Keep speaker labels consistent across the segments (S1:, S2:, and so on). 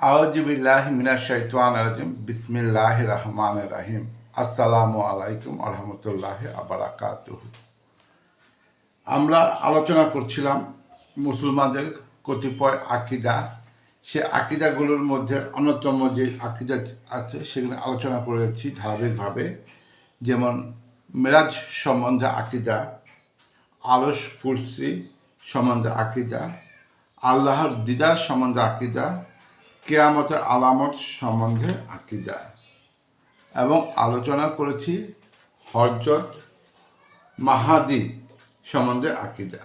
S1: আউজিবিল্লাহ মিনাশ শাইতান রাজিম। বিসমিল্লাহ রহমান রাহিম। আসসালামু আলাইকুম আরহামতুল্লাহ আবরাকাতুহ আমরা আলোচনা করছিলাম মুসলমানদের কতিপয় আকিদা। সে আকিদাগুলোর মধ্যে অন্যতম যে আকিদা আছে, সেগুলো আলোচনা করেছি ধারাবাহিকভাবে। যেমন মেরাজ সম্বন্ধে আকিদা, আলস কুরসি সম্বন্ধে আকিদা, আল্লাহর দিদার সম্বন্ধে আকিদা কেয়ামতের আলামত সম্বন্ধে আকিদা। এবং আলোচনা করেছি হরজত মাহাদি সম্বন্ধে আকিদা।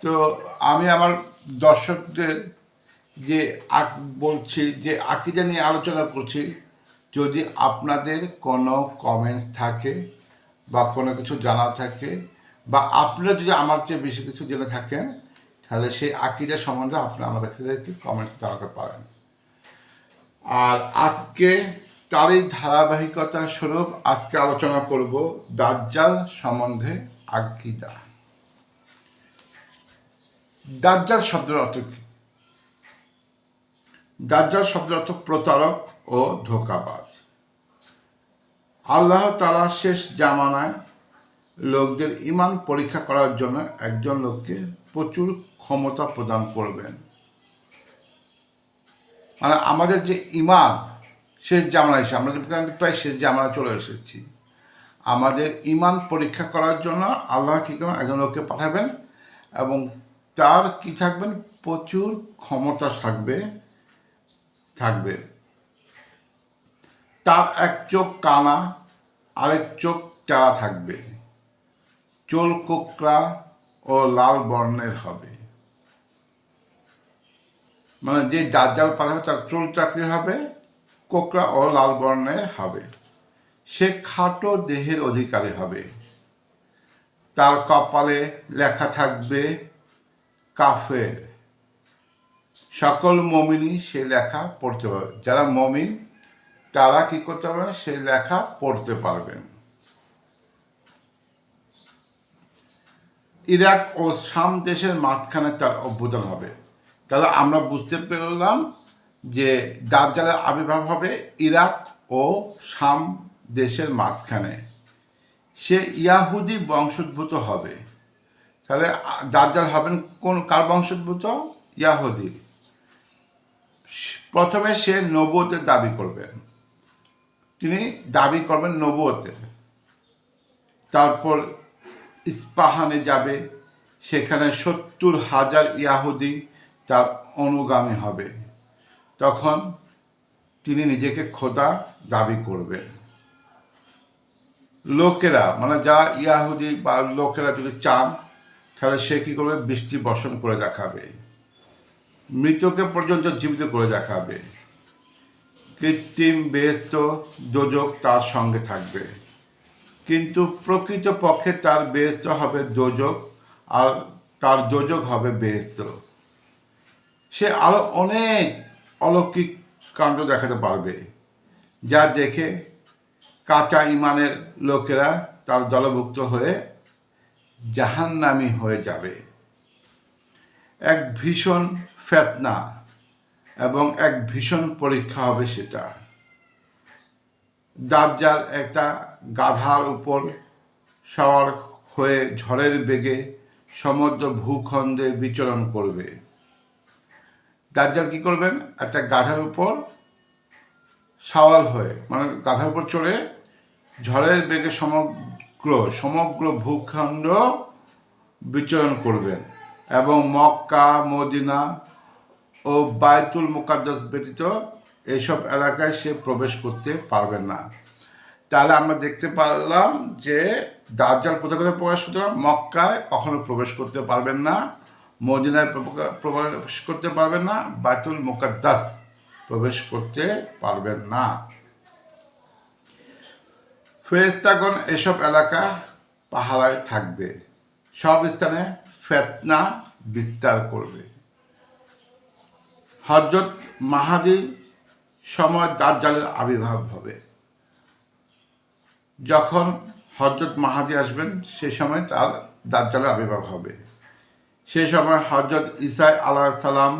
S1: তো আমি আমার দর্শকদের যে আক- বলছি, যে আকিদা নিয়ে আলোচনা করছি, যদি আপনাদের কোনো কমেন্টস থাকে বা কোনো কিছু জানা থাকে বা আপনারা যদি আমার চেয়ে বেশি কিছু জেনে থাকেন তাহলে সেই আকিদা সম্বন্ধে আপনি আপনারা আমাদেরকে কমেন্টস জানাতে পারেন। আর আজকে তারই ধারাবাহিকতা স্বরূপ আজকে আলোচনা করব দাজ্জাল সম্বন্ধে আকিদা। দাজ্জাল শব্দের অর্থ কি? দাজ্জাল শব্দের অর্থ প্রতারক ও ধোকাবাজ। আল্লাহ তালা শেষ জামানায় লোকদের ইমান পরীক্ষা করার জন্য একজন লোককে প্রচুর ক্ষমতা প্রদান করবেন। মানে আমাদের যে ইমান, শেষ জামানা এসে, আমরা প্রায় শেষ জামানা চলে এসেছি। আমাদের ইমান পরীক্ষা করার জন্য আল্লাহ কী করবেন? একজন লোককে পাঠাবেন এবং তার কি থাকবেন? প্রচুর ক্ষমতা থাকবে থাকবে। তার এক চোখ কানা, আরেক চোখ টেরা থাকবে। চোল কোকড়া ও লাল বর্ণের হবে। মানে যে দাজ্জাল পাঠাবে তার চুল চাকরি হবে? কোকড়া ও লাল বর্ণের হবে। সে খাটো দেহের অধিকারী হবে। তার কপালে লেখা থাকবে কাফের। সকল মমিনই সে লেখা পড়তে পারবে। যারা মমিন, তারা কি করতে পারবেন সে লেখা পড়তে পারবেন। ইরাক ও শাম দেশের মাঝখানে তার অভ্যুদন হবে। তাহলে আমরা বুঝতে পারলাম যে দাজ্জালের আবির্ভাব হবে ইরাক ও শাম দেশের মাঝখানে। সে ইয়াহুদি বংশোদ্ভূত হবে। তাহলে দাজ্জাল হবেন কোন, কার বংশোদ্ভূত? ইয়াহুদি। প্রথমে সে নবুয়তের দাবি করবেন। তিনি দাবি করবেন নবুয়তে তারপর ইস্পাহানে যাবে, সেখানে সত্তর হাজার ইয়াহুদি তার অনুগামী হবে। তখন তিনি নিজেকে খোদা দাবি করবেন। লোকেরা মানে যা ইয়াহুদি বা লোকেরা যদি চান, তাহলে সে কী করবে? বৃষ্টি বর্ষণ করে দেখাবে। মৃতকে পর্যন্ত জীবিত করে দেখাবে। কৃত্রিম বেস্ত যোজক তার সঙ্গে থাকবে। কিন্তু প্রকৃত পক্ষে তার বেস্ত হবে দোজক আর তার দোজক হবে বেস্ত সে আরও অনেক অলৌকিক কাণ্ড দেখাতে পারবে, যা দেখে কাঁচা ইমানের লোকেরা তার দলভুক্ত হয়ে জাহান্নামি হয়ে যাবে। এক ভীষণ ফেতনা এবং এক ভীষণ পরীক্ষা হবে সেটা। দাজ্জাল একটা গাধার উপর সওয়ার হয়ে ঝড়ের বেগে সমুদ্র ভূখণ্ডে বিচরণ করবে। দাজ্জাল কি করবেন? একটা গাধার উপর সওয়াল হয়ে মানে গাধার উপর চড়ে ঝড়ের বেগে সমগ্র সমগ্র ভূখণ্ড বিচরণ করবেন এবং মক্কা, মদিনা ও বায়তুল মুকাদ্দাস ব্যতীত এইসব এলাকায় সে প্রবেশ করতে পারবে না। তাহলে আমরা দেখতে পারলাম যে দাজ্জাল কোথায় কোথায় প্রবেশ করতে পারবেন মক্কায় কখনো প্রবেশ করতে পারবেন না, মদিনায় প্রবেশ করতে পারবেন না বায়তুল মুকাদ্দাস প্রবেশ করতে পারবেন না। ফেরেস্তাগণ এসব এলাকা পাহারায় থাকবে। সব স্থানে ফেতনা বিস্তার করবে। হজরত মাহাদির সময় দাজ্জালের আবির্ভাব হবে। যখন হজরত মাহাদি আসবেন, সে সময় তার দাজ্জালের আবির্ভাব হবে। সে সময় হজরত ইসাই আলাহ সালাম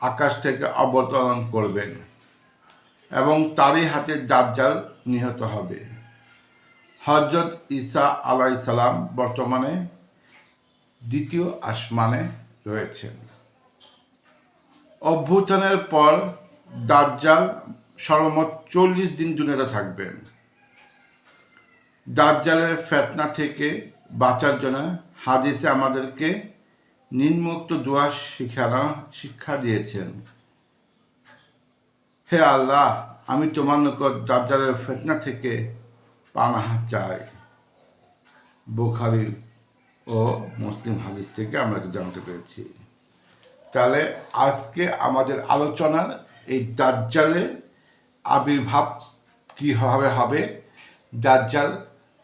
S1: আকাশ থেকে অবতরণ করবেন এবং তারই হাতে দাজ্জাল নিহত হবে। হজরত ইসা ঈসা আলাইসালাম বর্তমানে দ্বিতীয় আসমানে রয়েছেন। অভ্যুত্থানের পর দাজ্জাল সর্বমোট চল্লিশ দিন দুনিয়াতে থাকবেন দাজ্জালের ফেতনা থেকে বাঁচার জন্য হাদিসে আমাদেরকে নিম্মুক্ত দোয়া শিখানো, শিক্ষা দিয়েছেন। হে আল্লাহ, আমি তোমার নিকট দাজ্জালের ফেতনা থেকে পানাহা চাই। বুখারি ও মুসলিম হাদিস থেকে আমরা জানতে পেরেছি। তাহলে আজকে আমাদের আলোচনার এই দাজ্জালের আবির্ভাব কীভাবে হবে? দাজ্জাল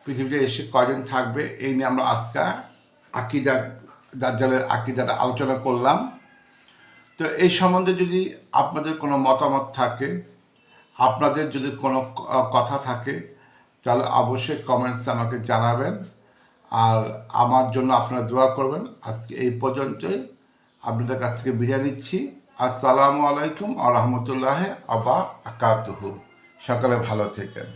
S1: পৃথিবীতে এসে কয়দিন থাকবে? এই নিয়ে আমরা আজকে আকিদা, দাজ্জালের আকিদাটা আলোচনা করলাম। তো এই সম্বন্ধে যদি আপনাদের কোনো মতামত থাকে, আপনাদের যদি কোনো কথা থাকে, তাহলে অবশ্যই কমেন্টসে আমাকে জানাবেন। আর আমার জন্য আপনারা দোয়া করবেন। আজকে এই পর্যন্তই। আপনাদের কাছ থেকে বিদায় নিচ্ছি। আসসালামু আলাইকুম আ রহমতুল্লাহ আবা আকাতুহু সকালে ভালো থেকেন।